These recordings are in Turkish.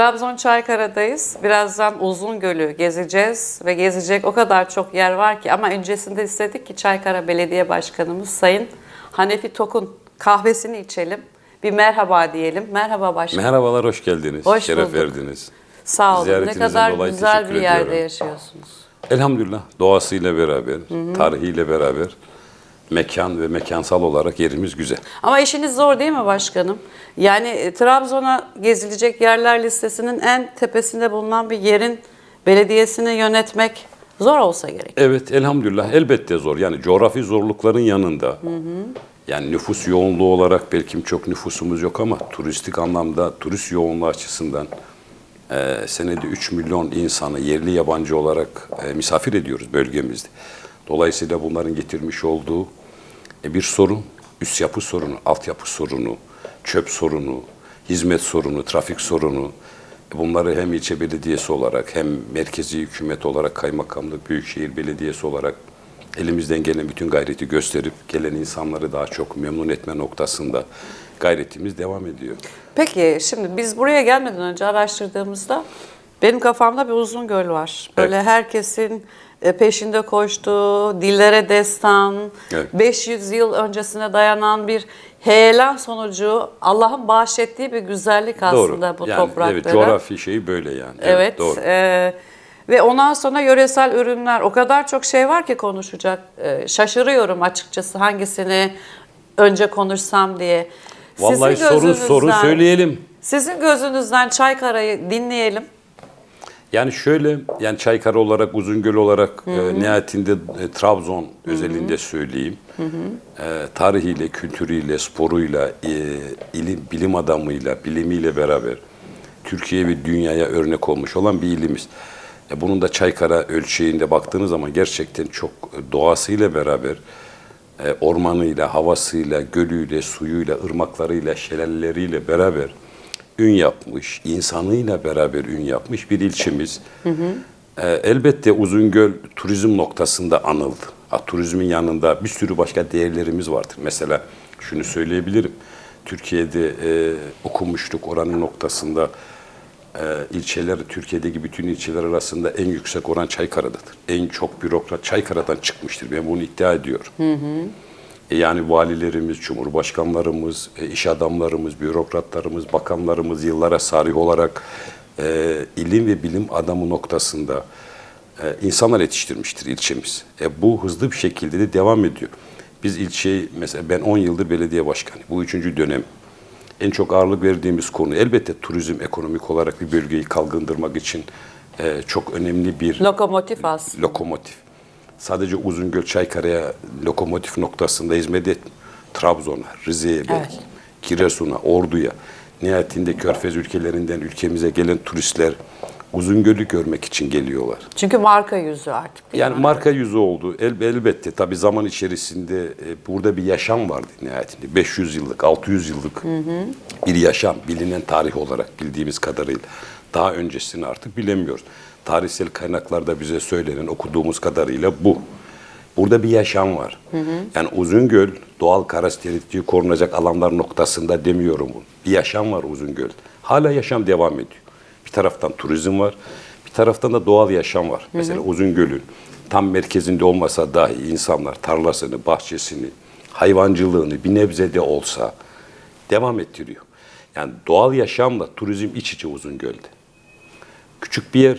Trabzon Çaykara'dayız. Birazdan Uzungöl'ü gezeceğiz ve gezecek o kadar çok yer var ki ama öncesinde istedik ki Çaykara Belediye Başkanımız Sayın Hanefi Tokun kahvesini içelim. Bir merhaba diyelim. Merhaba başkanım. Merhabalar, hoş geldiniz. Hoş Şeref bulduk. verdiniz. Sağ olun. Ne kadar güzel bir yerde ediyorum. yaşıyorsunuz. Elhamdülillah doğasıyla beraber, tarihiyle beraber mekan ve mekansal olarak yerimiz güzel. Ama işiniz zor değil mi başkanım? Yani e, Trabzon'a gezilecek yerler listesinin en tepesinde bulunan bir yerin belediyesini yönetmek zor olsa gerek. Evet elhamdülillah elbette zor. Yani coğrafi zorlukların yanında. Yani nüfus yoğunluğu olarak belki çok nüfusumuz yok ama turistik anlamda turist yoğunluğu açısından e, senede 3 milyon insanı yerli yabancı olarak e, misafir ediyoruz bölgemizde. Dolayısıyla bunların getirmiş olduğu bir sorun, üst yapı sorunu, altyapı sorunu, çöp sorunu, hizmet sorunu, trafik sorunu. E, Bunları hem ilçe belediyesi olarak hem merkezi hükümet olarak kaymakamlık, büyükşehir belediyesi olarak elimizden gelen bütün gayreti gösterip gelen insanları daha çok memnun etme noktasında gayretimiz devam ediyor. Peki şimdi biz buraya gelmeden önce araştırdığımızda benim kafamda bir uzun göl var. Böyle herkesin e, peşinde koştuğu, dillere destan, Evet. 500 yıl öncesine dayanan bir heyelan sonucu Allah'ın bahşettiği bir güzellik aslında bu yani, topraklara. Evet, coğrafi şeyi böyle yani. Evet. doğru. e, ve ondan sonra yöresel ürünler o kadar çok şey var ki konuşacak. E, şaşırıyorum açıkçası hangisini önce konuşsam diye. Vallahi Sizin gözünüzden- sorun söyleyelim. Sizin gözünüzden Çaykara'yı dinleyelim. Yani şöyle, yani Çaykara olarak, Uzungöl olarak e, nihayetinde e, Trabzon özelinde söyleyeyim. E, tarihiyle, kültürüyle, sporuyla, e, ilim, bilim adamıyla, bilimiyle beraber Türkiye ve dünyaya örnek olmuş olan bir ilimiz. E, bunun da Çaykara ölçeğinde baktığınız zaman gerçekten çok doğasıyla beraber, e, ormanıyla, havasıyla, gölüyle, suyuyla, ırmaklarıyla, şelaleleriyle beraber ün yapmış, insanıyla beraber ün yapmış bir ilçemiz. E, elbette Uzungöl turizm noktasında anıldı. Ha, turizmin yanında bir sürü başka değerlerimiz vardır. Mesela şunu söyleyebilirim. Türkiye'de e, okumuştuk oranın noktasında e, ilçeler, Türkiye'deki bütün ilçeler arasında en yüksek oran Çaykara'dadır. En çok bürokrat Çaykara'dan çıkmıştır. Ben bunu iddia ediyorum. E, Yani valilerimiz, cumhurbaşkanlarımız, e, iş adamlarımız, bürokratlarımız, bakanlarımız yıllara sarih olarak e, ilim ve bilim adamı noktasında e, insanlar yetiştirmiştir ilçemiz. E, bu hızlı bir şekilde de devam ediyor. Biz ilçeyi, mesela ben 10 yıldır belediye başkanı, bu üçüncü dönem. En çok ağırlık verdiğimiz konu elbette turizm ekonomik olarak bir bölgeyi kalkındırmak için e, çok önemli bir Lokomotif aslında. lokomotif. Sadece Uzungöl Çaykara'ya lokomotif noktasında hizmet et. Trabzon'a, Rize'ye belki, Giresun'a, Ordu'ya. Nihayetinde Körfez ülkelerinden ülkemize gelen turistler Uzungöl'ü görmek için geliyorlar. Çünkü marka yüzü artık. Yani mi? marka yüzü oldu. El, elbette tabii zaman içerisinde e, burada bir yaşam vardı nihayetinde. 500 yıllık, 600 yıllık bir yaşam bilinen tarih olarak bildiğimiz kadarıyla. Daha öncesini artık bilemiyoruz. Tarihsel kaynaklarda bize söylenen, okuduğumuz kadarıyla bu. Burada bir yaşam var. Yani Uzungöl doğal karakteristiği korunacak alanlar noktasında demiyorum bunu. Bir yaşam var Uzungöl. Hala yaşam devam ediyor. Bir taraftan turizm var, bir taraftan da doğal yaşam var. Mesela Uzungöl'ün tam merkezinde olmasa dahi insanlar tarlasını, bahçesini, hayvancılığını bir nebze de olsa devam ettiriyor. Yani doğal yaşamla turizm iç içe Uzungöl'de. Küçük bir yer,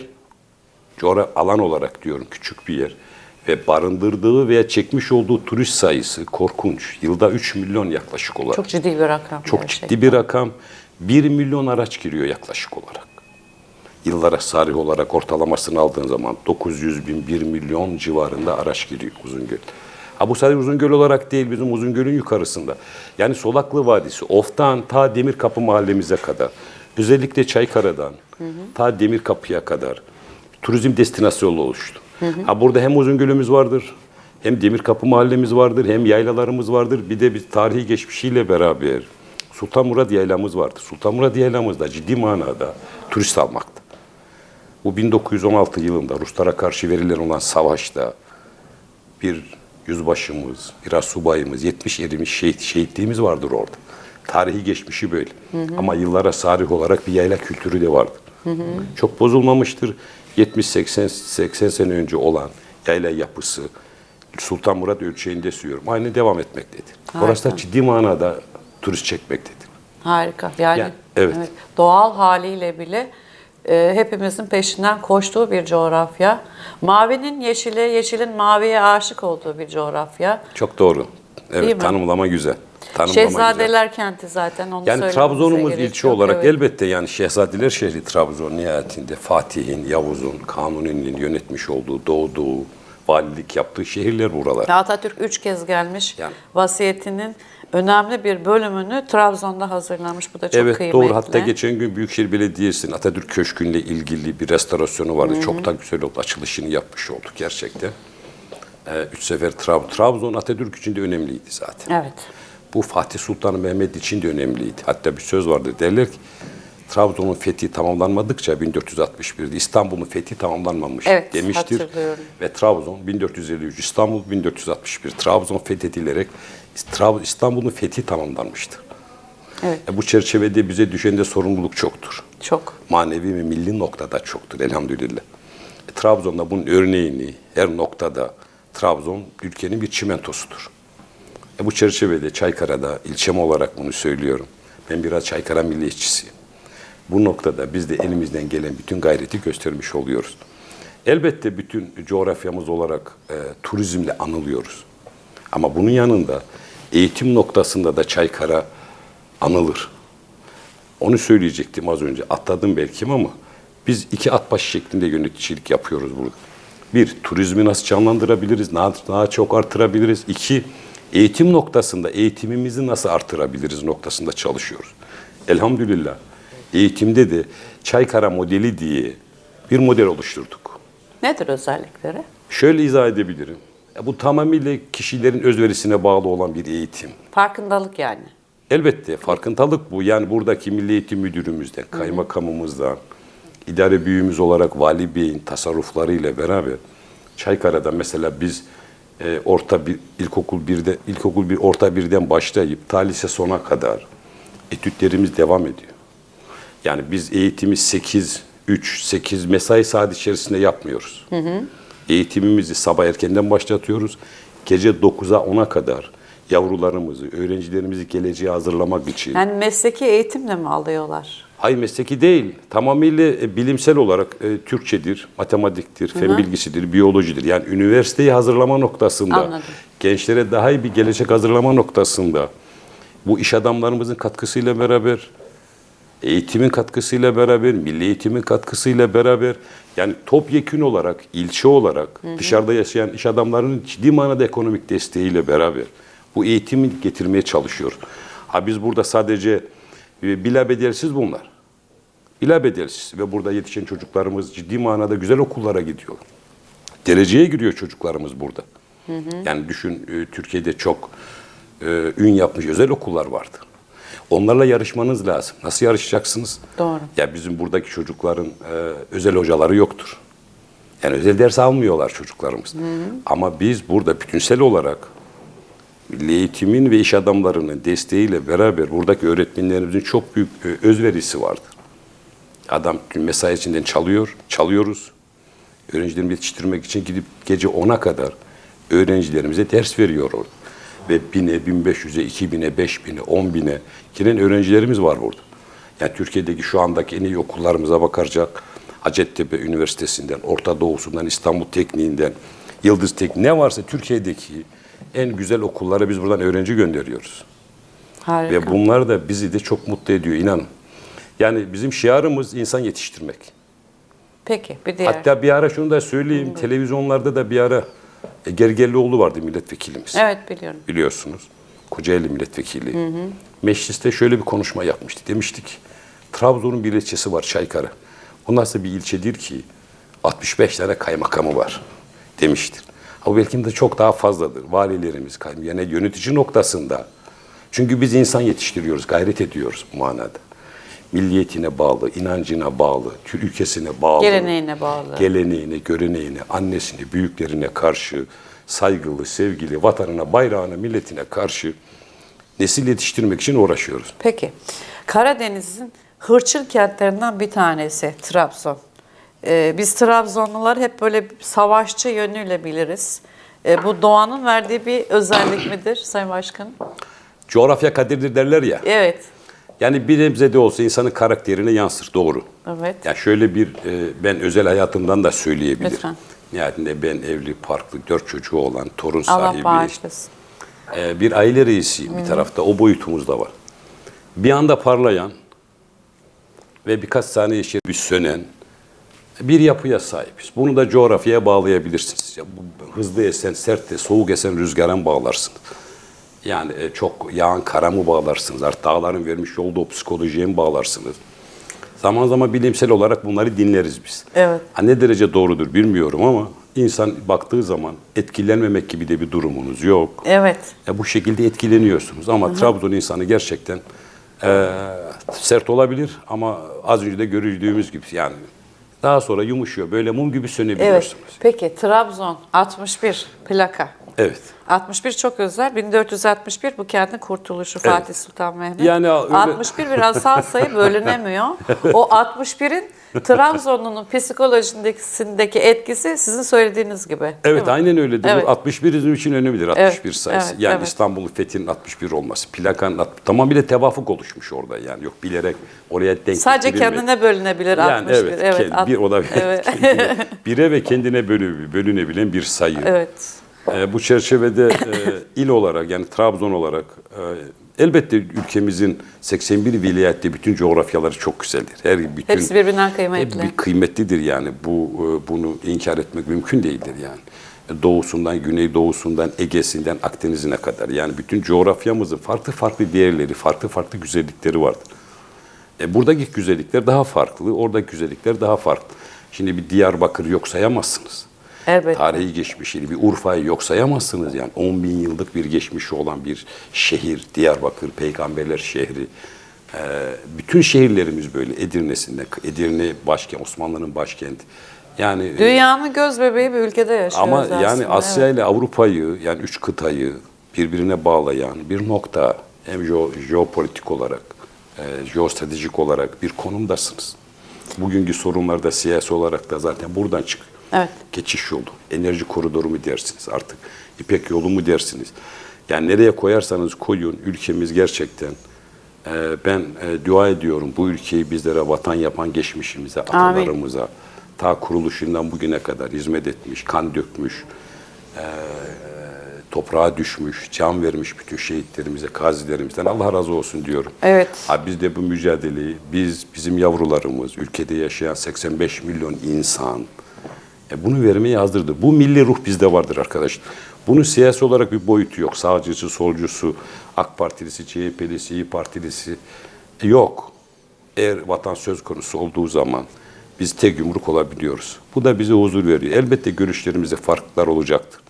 coğraf alan olarak diyorum küçük bir yer ve barındırdığı veya çekmiş olduğu turist sayısı korkunç. Yılda 3 milyon yaklaşık olarak. Çok ciddi bir rakam. Çok gerçekten. ciddi bir rakam. 1 milyon araç giriyor yaklaşık olarak. Yıllara sarih olarak ortalamasını aldığın zaman 900 bin, 1 milyon civarında araç giriyor Uzungöl. Ha bu sadece Uzungöl olarak değil bizim Uzungöl'ün yukarısında. Yani Solaklı Vadisi, Of'tan ta Demirkapı mahallemize kadar, özellikle Çaykara'dan ta Demirkapı'ya kadar turizm destinasyonu oluştu. Ha burada hem Uzungöl'ümüz vardır, hem Demirkapı mahallemiz vardır, hem yaylalarımız vardır. Bir de bir tarihi geçmişiyle beraber Sultanmurad yaylamız vardır. Sultanmurad yaylamız da ciddi manada turist almakta. Bu 1916 yılında Ruslara karşı verilen olan savaşta bir yüzbaşımız, biraz subayımız, 70 erimiş şehit, şehitliğimiz vardır orada. Tarihi geçmişi böyle. Ama yıllara sarih olarak bir yayla kültürü de vardır. Çok bozulmamıştır. 70-80 80 sene önce olan yayla yapısı Sultan Murat ölçeğinde sürüyorum. Aynı devam etmektedir. Orası da Harika. ciddi manada turist çekmektedir. Harika. Yani, Yani, evet. doğal haliyle bile e, hepimizin peşinden koştuğu bir coğrafya. Mavinin yeşile, yeşilin maviye aşık olduğu bir coğrafya. Çok doğru. Evet, tanımlama güzel. Şehzadeler kenti zaten onu Yani Trabzon'umuz ilçe yok. olarak Evet. elbette yani Şehzadeler şehri Trabzon nihayetinde Fatih'in, Yavuz'un, Kanuni'nin yönetmiş olduğu, doğduğu, valilik yaptığı şehirler buralar. Atatürk üç kez gelmiş. Yani. Vasiyetinin önemli bir bölümünü Trabzon'da hazırlamış. Bu da çok evet kıymetli. doğru. Hatta geçen gün Büyükşehir Belediyesi'nin Atatürk Köşkü'yle ilgili bir restorasyonu vardı. Çok da güzel oldu. Açılışını yapmış olduk gerçekten. Ee, üç sefer Trabzon. Trabzon Atatürk için de önemliydi zaten. Evet. Bu Fatih Sultan Mehmet için de önemliydi. Hatta bir söz vardır derler ki Trabzon'un fethi tamamlanmadıkça 1461'de İstanbul'un fethi tamamlanmamış Evet, demiştir. Ve Trabzon 1453, İstanbul 1461. Trabzon fethedilerek İstanbul'un fethi tamamlanmıştır. Evet. E bu çerçevede bize düşen de sorumluluk çoktur. Çok. Manevi ve milli noktada çoktur elhamdülillah. E, Trabzon'da bunun örneğini her noktada Trabzon ülkenin bir çimentosudur. E, bu çerçevede Çaykara'da ilçem olarak bunu söylüyorum. Ben biraz Çaykara milliyetçisiyim. Bu noktada biz de elimizden gelen bütün gayreti göstermiş oluyoruz. Elbette bütün coğrafyamız olarak e, turizmle anılıyoruz. Ama bunun yanında eğitim noktasında da Çaykara anılır. Onu söyleyecektim az önce. Atladım belki ama biz iki at başı şeklinde yöneticilik yapıyoruz burada. Bir, turizmi nasıl canlandırabiliriz, daha, daha çok artırabiliriz. İki, eğitim noktasında eğitimimizi nasıl artırabiliriz noktasında çalışıyoruz. Elhamdülillah eğitimde de Çaykara modeli diye bir model oluşturduk. Nedir özellikleri? Şöyle izah edebilirim. Ya Bu tamamıyla kişilerin özverisine bağlı olan bir eğitim. Farkındalık yani. Elbette farkındalık bu. Yani buradaki Milli Eğitim Müdürümüzden, kaymakamımızdan, idare büyüğümüz olarak Vali Bey'in tasarruflarıyla beraber Çaykara'da mesela biz e, orta bir ilkokul birde ilkokul bir orta birden başlayıp ta lise sona kadar etütlerimiz devam ediyor. Yani biz eğitimi 8 3 8 mesai saat içerisinde yapmıyoruz. Eğitimimizi sabah erkenden başlatıyoruz. Gece 9'a 10'a kadar yavrularımızı, öğrencilerimizi geleceğe hazırlamak için. Yani mesleki eğitimle mi alıyorlar? Hayır mesleki değil. Tamamıyla e, bilimsel olarak e, Türkçedir, matematiktir, fen bilgisidir, biyolojidir. Yani üniversiteyi hazırlama noktasında, Anladım. gençlere daha iyi bir gelecek hazırlama noktasında bu iş adamlarımızın katkısıyla beraber, eğitimin katkısıyla beraber, milli eğitimin katkısıyla beraber yani topyekün olarak, ilçe olarak dışarıda yaşayan iş adamlarının ciddi manada ekonomik desteğiyle beraber bu eğitimi getirmeye çalışıyoruz. Ha biz burada sadece e, bila bedelsiz bunlar. Bila bedelsiz ve burada yetişen çocuklarımız ciddi manada güzel okullara gidiyor. Dereceye giriyor çocuklarımız burada. Yani düşün e, Türkiye'de çok e, ün yapmış özel okullar vardı. Onlarla yarışmanız lazım. Nasıl yarışacaksınız? Doğru. Ya bizim buradaki çocukların e, özel hocaları yoktur. Yani özel ders almıyorlar çocuklarımız. Ama biz burada bütünsel olarak milli eğitimin ve iş adamlarının desteğiyle beraber buradaki öğretmenlerimizin çok büyük e, özverisi vardır. Adam mesai içinden çalıyor, çalıyoruz. Öğrencilerimizi yetiştirmek için gidip gece 10'a kadar öğrencilerimize ders veriyor orada. Ve 1000'e, 1500'e, 2000'e, 5000'e, 10.000'e giren öğrencilerimiz var burada. Yani Türkiye'deki şu andaki en iyi okullarımıza bakarsak Hacettepe Üniversitesi'nden, Orta Doğu'sundan, İstanbul Tekniği'nden, Yıldız Tekniği ne varsa Türkiye'deki en güzel okullara biz buradan öğrenci gönderiyoruz. Harika. Ve bunlar da bizi de çok mutlu ediyor inanın. Yani bizim şiarımız insan yetiştirmek. Peki bir diğer. Hatta bir ara şunu da söyleyeyim. Televizyonlarda da bir ara e, Gergerlioğlu vardı milletvekilimiz. Evet biliyorum. Biliyorsunuz. Kocaeli milletvekili. Mecliste şöyle bir konuşma yapmıştı. Demiştik Trabzon'un bir ilçesi var Çaykara. O nasıl bir ilçedir ki 65 tane kaymakamı var demiştir. Ama belki de çok daha fazladır. Valilerimiz, yani yönetici noktasında. Çünkü biz insan yetiştiriyoruz, gayret ediyoruz bu manada. Milliyetine bağlı, inancına bağlı, ülkesine bağlı. Geleneğine bağlı. Geleneğine, göreneğine, annesine, büyüklerine karşı saygılı, sevgili, vatanına, bayrağına, milletine karşı nesil yetiştirmek için uğraşıyoruz. Peki. Karadeniz'in hırçın kentlerinden bir tanesi Trabzon. Ee, biz Trabzonlular hep böyle savaşçı yönüyle biliriz. Ee, bu doğanın verdiği bir özellik midir Sayın Başkanım? Coğrafya kadirdir derler ya. Evet, Yani bir nebze de olsa insanın karakterine yansır. Doğru. evet. Ya şöyle bir e, ben özel hayatımdan da söyleyebilirim. Lütfen. Nihayetinde ben evli, parklı, dört çocuğu olan, torun Allah sahibi, bağışlasın. e, bir aile reisiyim bir tarafta. O boyutumuz da var. Bir anda parlayan ve birkaç saniye içinde bir sönen bir yapıya sahibiz. Bunu da coğrafyaya bağlayabilirsiniz. Ya bu hızlı esen, sert de, soğuk esen rüzgara mı bağlarsınız? Yani e, çok yağan kara mı bağlarsınız? Artık dağların vermiş olduğu psikolojiye mi bağlarsınız? Zaman zaman bilimsel olarak bunları dinleriz biz. Evet. Ha, ne derece doğrudur bilmiyorum ama insan baktığı zaman etkilenmemek gibi de bir durumunuz yok. Evet. Ya bu şekilde etkileniyorsunuz ama Trabzon insanı gerçekten e, sert olabilir ama az önce de gördüğümüz gibi yani daha sonra yumuşuyor. Böyle mum gibi Evet. sönebiliyorsunuz. Peki Trabzon 61 plaka. Evet. 61 çok özel. 1461 bu kentin kurtuluşu Evet. Fatih Sultan Mehmet. Yani öyle- 61 bir asal sayı bölünemiyor. O 61'in Trabzon'un psikolojisindeki etkisi sizin söylediğiniz gibi. Evet mi? aynen öyledir. Evet. Bu 61 bizim için önemlidir. 61 Evet, sayısı. evet, yani evet. İstanbul'un fethinin 61 olması. Plakanın tamamıyla tevafuk oluşmuş orada yani. Yok bilerek oraya denk Sadece kendine bölünebilir yani 61. evet, Evet, bir o da Evet. bire ve kendine bölü, bölünebilen bir sayı. evet. Ee, bu çerçevede e, il olarak yani Trabzon olarak e, elbette ülkemizin 81 vilayette bütün coğrafyaları çok güzeldir. Her bütün Hepsi birbirinden kıymetli. bir kıymetlidir yani. Bu e, bunu inkar etmek mümkün değildir yani. Doğusundan, güneydoğusundan, Ege'sinden, Akdeniz'ine kadar. Yani bütün coğrafyamızın farklı farklı değerleri, farklı farklı güzellikleri vardır. E, buradaki güzellikler daha farklı, oradaki güzellikler daha farklı. Şimdi bir Diyarbakır yok sayamazsınız. Elbette. Tarihi geçmişini, bir Urfa'yı yok sayamazsınız yani. 10 bin yıllık bir geçmişi olan bir şehir, Diyarbakır, peygamberler şehri. Ee, bütün şehirlerimiz böyle Edirne'sinden, Edirne başkent, Osmanlı'nın başkenti. Yani e, Dünyanın göz bebeği bir ülkede yaşıyoruz ama aslında. yani Asya evet. ile Avrupa'yı yani üç kıtayı birbirine bağlayan bir nokta hem jeo- jeopolitik olarak, e, jeostratejik olarak bir konumdasınız. Bugünkü sorunlarda siyasi olarak da zaten buradan çıkıyor. Evet. Geçiş yolu, enerji koridoru mu dersiniz artık, İpek yolu mu dersiniz? Yani nereye koyarsanız koyun, ülkemiz gerçekten e, ben e, dua ediyorum bu ülkeyi bizlere vatan yapan geçmişimize, atalarımıza, ta kuruluşundan bugüne kadar hizmet etmiş, kan dökmüş, e, toprağa düşmüş, can vermiş bütün şehitlerimize, gazilerimizden Allah razı olsun diyorum. Evet. Ha, biz de bu mücadeleyi, biz, bizim yavrularımız, ülkede yaşayan 85 milyon insan e, bunu vermeye hazırdır. Bu milli ruh bizde vardır arkadaşlar. Bunun siyasi olarak bir boyutu yok. Sağcısı, solcusu, AK Partilisi, CHP'lisi, İYİ Partilisi yok. Eğer vatan söz konusu olduğu zaman biz tek yumruk olabiliyoruz. Bu da bize huzur veriyor. Elbette görüşlerimizde farklar olacaktır.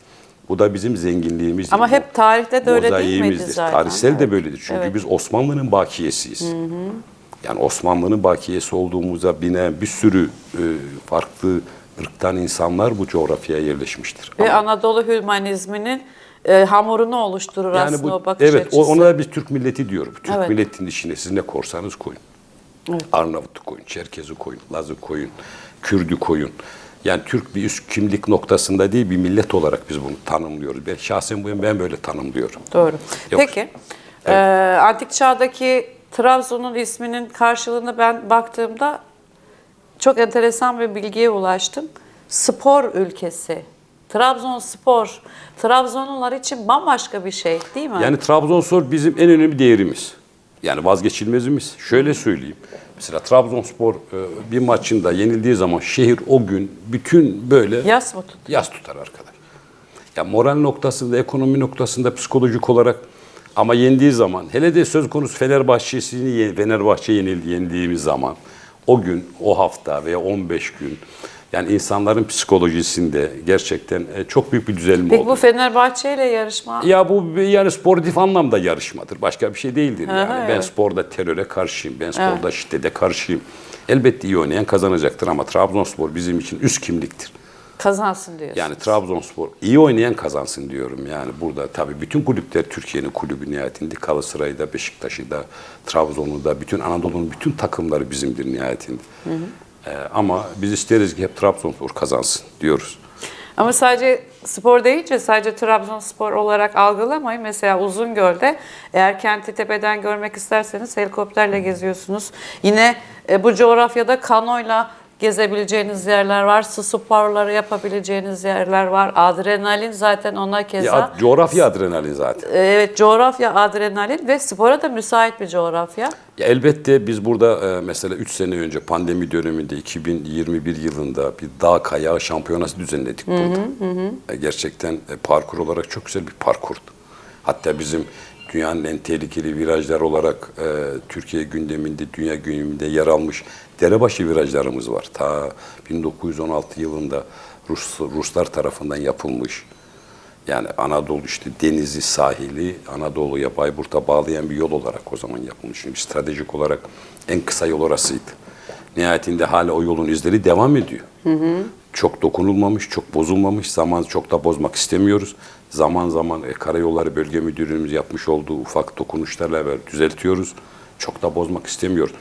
Bu da bizim zenginliğimiz. Ama hep tarihte de öyle değil miydi zaten? Tarihsel de Evet. böyledir. Çünkü Evet. biz Osmanlı'nın bakiyesiyiz. Yani Osmanlı'nın bakiyesi olduğumuza binen bir sürü e, farklı ırktan insanlar bu coğrafyaya yerleşmiştir. Ve Ama Anadolu hümanizminin e, hamurunu oluşturur aslında o bakış evet açısı. o- ona da biz Türk milleti diyoruz. Türk Evet. milletin içine siz ne korsanız koyun. Arnavut'u koyun, Çerkez'i koyun, Laz'ı koyun, Kürd'ü koyun. Yani Türk bir üst kimlik noktasında değil bir millet olarak biz bunu tanımlıyoruz. Ben şahsen bu ben böyle tanımlıyorum. Doğru. Yok. Peki, e, antik çağdaki Trabzon'un isminin karşılığını ben baktığımda çok enteresan bir bilgiye ulaştım. Spor ülkesi. Trabzonspor. Trabzonlular için bambaşka bir şey değil mi? Yani Trabzonspor bizim en önemli değerimiz. Yani vazgeçilmezimiz. Şöyle söyleyeyim. Mesela Trabzonspor e, bir maçında yenildiği zaman şehir o gün bütün böyle Yas mı tut? yas tutar arkadaş. Ya moral noktasında, ekonomi noktasında, psikolojik olarak ama yendiği zaman, hele de söz konusu Fenerbahçe'sini Fenerbahçe yenildi, yendiğimiz zaman o gün, o hafta veya 15 gün yani insanların psikolojisinde gerçekten e, çok büyük bir düzelme Peki oldu. bu Fenerbahçe ile yarışma Ya bu yani sportif anlamda yarışmadır. Başka bir şey değildir yani. Aha, Ben evet. sporda teröre karşıyım. Ben sporda şiddete karşıyım. Elbette iyi oynayan kazanacaktır ama Trabzonspor bizim için üst kimliktir. Kazansın diyorsun. Yani Trabzonspor iyi oynayan kazansın diyorum. Yani burada tabii bütün kulüpler Türkiye'nin kulübü nihayetinde. Galatasaray'ı da, Beşiktaş'ı da, Trabzon'u da, bütün Anadolu'nun bütün takımları bizimdir nihayetinde. Ee, ama biz isteriz ki hep Trabzonspor kazansın diyoruz. Ama sadece spor deyince sadece Trabzonspor olarak algılamayın. Mesela Uzungöl'de eğer kenti tepeden görmek isterseniz helikopterle geziyorsunuz. Yine e, bu coğrafyada kanoyla gezebileceğiniz yerler var. Su sporları yapabileceğiniz yerler var. Adrenalin zaten ona keza. Ya, coğrafya adrenalin zaten. E, Evet coğrafya adrenalin ve spora da müsait bir coğrafya. Ya elbette biz burada e, mesela 3 sene önce pandemi döneminde 2021 yılında bir dağ kayağı şampiyonası düzenledik burada. E, Gerçekten e, parkur olarak çok güzel bir parkurdu. Hatta bizim dünyanın en tehlikeli virajlar olarak e, Türkiye gündeminde, dünya gündeminde yer almış derebaşı virajlarımız var. Ta 1916 yılında Rus, Ruslar tarafından yapılmış. Yani Anadolu işte denizi, sahili Anadolu'ya, Bayburt'a bağlayan bir yol olarak o zaman yapılmış. Çünkü stratejik olarak en kısa yol orasıydı. Nihayetinde hala o yolun izleri devam ediyor. Çok dokunulmamış, çok bozulmamış. Zaman çok da bozmak istemiyoruz. Zaman zaman e, Karayolları Bölge Müdürlüğümüz yapmış olduğu ufak dokunuşlarla beraber düzeltiyoruz. Çok da bozmak istemiyoruz.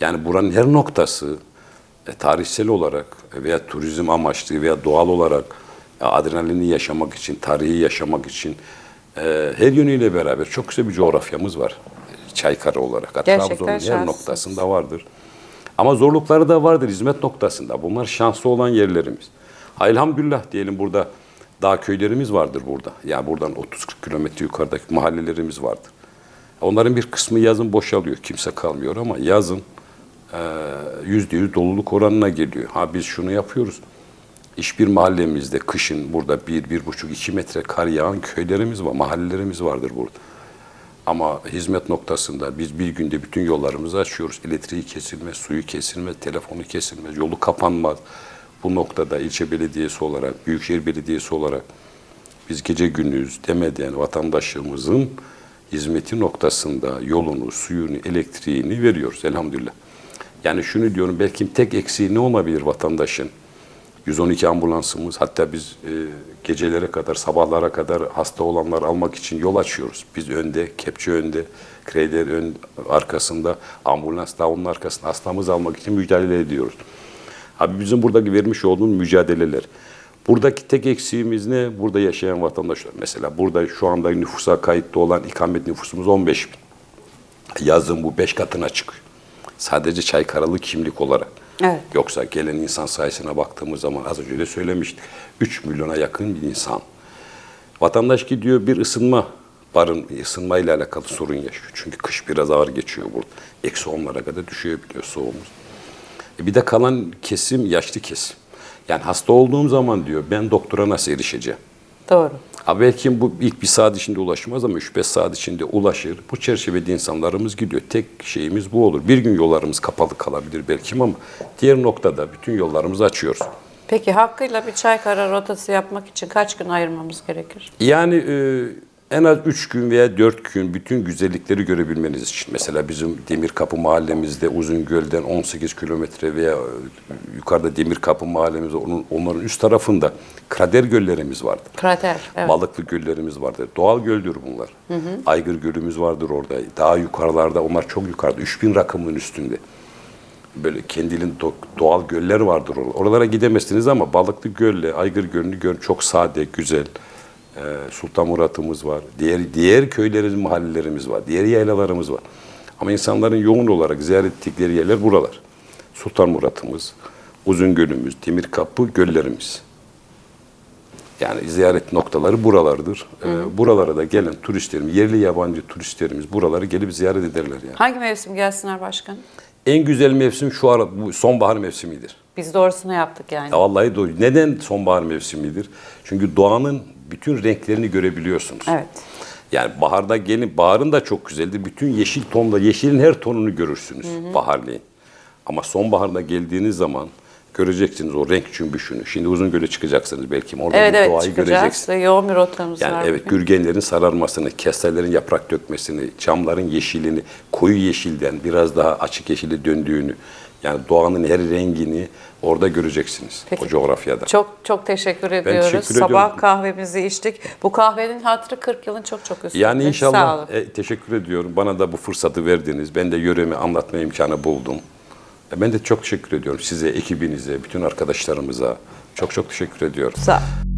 Yani buranın her noktası e, tarihsel olarak veya turizm amaçlı veya doğal olarak e, adrenalini yaşamak için, tarihi yaşamak için e, her yönüyle beraber çok güzel bir coğrafyamız var. E, Çaykara olarak. Trabzon'un her noktasında vardır. Ama zorlukları da vardır hizmet noktasında. Bunlar şanslı olan yerlerimiz. Ha, elhamdülillah diyelim burada dağ köylerimiz vardır burada. Yani buradan 30-40 kilometre yukarıdaki mahallelerimiz vardır. Onların bir kısmı yazın boşalıyor. Kimse kalmıyor ama yazın e, yüzde yüz doluluk oranına geliyor. Ha biz şunu yapıyoruz. Hiçbir mahallemizde kışın burada bir, bir buçuk, iki metre kar yağan köylerimiz var, mahallelerimiz vardır burada. Ama hizmet noktasında biz bir günde bütün yollarımızı açıyoruz. Elektriği kesilmez, suyu kesilmez, telefonu kesilmez, yolu kapanmaz. Bu noktada ilçe belediyesi olarak, büyükşehir belediyesi olarak biz gece gündüz demeden vatandaşımızın hizmeti noktasında yolunu, suyunu, elektriğini veriyoruz elhamdülillah. Yani şunu diyorum belki tek eksiği ne olabilir vatandaşın? 112 ambulansımız hatta biz e, gecelere kadar sabahlara kadar hasta olanlar almak için yol açıyoruz. Biz önde, kepçe önde, kreder ön arkasında, ambulans da onun arkasında hastamızı almak için mücadele ediyoruz. Abi bizim buradaki vermiş olduğumuz mücadeleler. Buradaki tek eksiğimiz ne? Burada yaşayan vatandaşlar. Mesela burada şu anda nüfusa kayıtlı olan ikamet nüfusumuz 15 bin. Yazın bu 5 katına çıkıyor. Sadece Çaykaralı kimlik olarak. Evet. Yoksa gelen insan sayısına baktığımız zaman az önce de söylemiştik. 3 milyona yakın bir insan. Vatandaş gidiyor bir ısınma barın ısınmayla alakalı sorun yaşıyor. Çünkü kış biraz ağır geçiyor burada. Eksi onlara kadar düşüyor biliyor soğuğumuz. E bir de kalan kesim yaşlı kesim. Yani hasta olduğum zaman diyor ben doktora nasıl erişeceğim? Doğru. Ha belki bu ilk bir saat içinde ulaşmaz ama 3-5 saat içinde ulaşır. Bu çerçevede insanlarımız gidiyor. Tek şeyimiz bu olur. Bir gün yollarımız kapalı kalabilir belki ama diğer noktada bütün yollarımızı açıyoruz. Peki hakkıyla bir Çaykara rotası yapmak için kaç gün ayırmamız gerekir? Yani e, en az 3 gün veya 4 gün bütün güzellikleri görebilmeniz için. Mesela bizim Demirkapı mahallemizde Uzungöl'den 18 kilometre veya e, yukarıda Demirkapı mahallemizde onun, onların üst tarafında krater göllerimiz vardır. Krater. Evet. Balıklı göllerimiz vardır. Doğal göldür bunlar. Aygır gölümüz vardır orada. Daha yukarılarda onlar çok yukarıda. 3000 rakımın üstünde. Böyle kendinin do- doğal göller vardır orada. Oralara gidemezsiniz ama Balıklı Göl'le Aygır Gölü'nü gör çok sade, güzel. Ee, Sultan Murat'ımız var. Diğer diğer köylerimiz, mahallelerimiz var. Diğer yaylalarımız var. Ama insanların yoğun olarak ziyaret ettikleri yerler buralar. Sultan Murat'ımız, Uzungöl'ümüz, Demirkapı göllerimiz. Yani ziyaret noktaları buralardır. Ee, buralara da gelen turistlerimiz, yerli yabancı turistlerimiz buraları gelip ziyaret ederler yani. Hangi mevsim gelsinler başkanım? En güzel mevsim şu ara bu sonbahar mevsimidir. Biz doğrusunu yaptık yani. Ya vallahi doğru. Neden sonbahar mevsimidir? Çünkü doğanın bütün renklerini görebiliyorsunuz. Evet. Yani baharda gelin, baharın da çok güzeldir. Bütün yeşil tonla, yeşilin her tonunu görürsünüz baharleyin. Ama sonbaharda geldiğiniz zaman göreceksiniz o renk cümbüşünü. Şimdi Uzungöl'e çıkacaksınız belki. Orada Evet evet doğayı çıkacağız. göreceksiniz. Yoğun bir rotamız Yani var. evet bugün. gürgenlerin sararmasını, kesterlerin yaprak dökmesini, camların yeşilini, koyu yeşilden biraz daha açık yeşile döndüğünü, yani doğanın her rengini orada göreceksiniz Peki. o coğrafyada. Çok çok teşekkür ediyoruz. teşekkür Sabah ediyorum. kahvemizi içtik. Bu kahvenin hatırı 40 yılın çok çok üstünde. Yani inşallah e, teşekkür ediyorum. Bana da bu fırsatı verdiniz. Ben de yöremi anlatma imkanı buldum. E, ben de çok teşekkür ediyorum size, ekibinize, bütün arkadaşlarımıza. Çok çok teşekkür ediyorum. Sağ ol.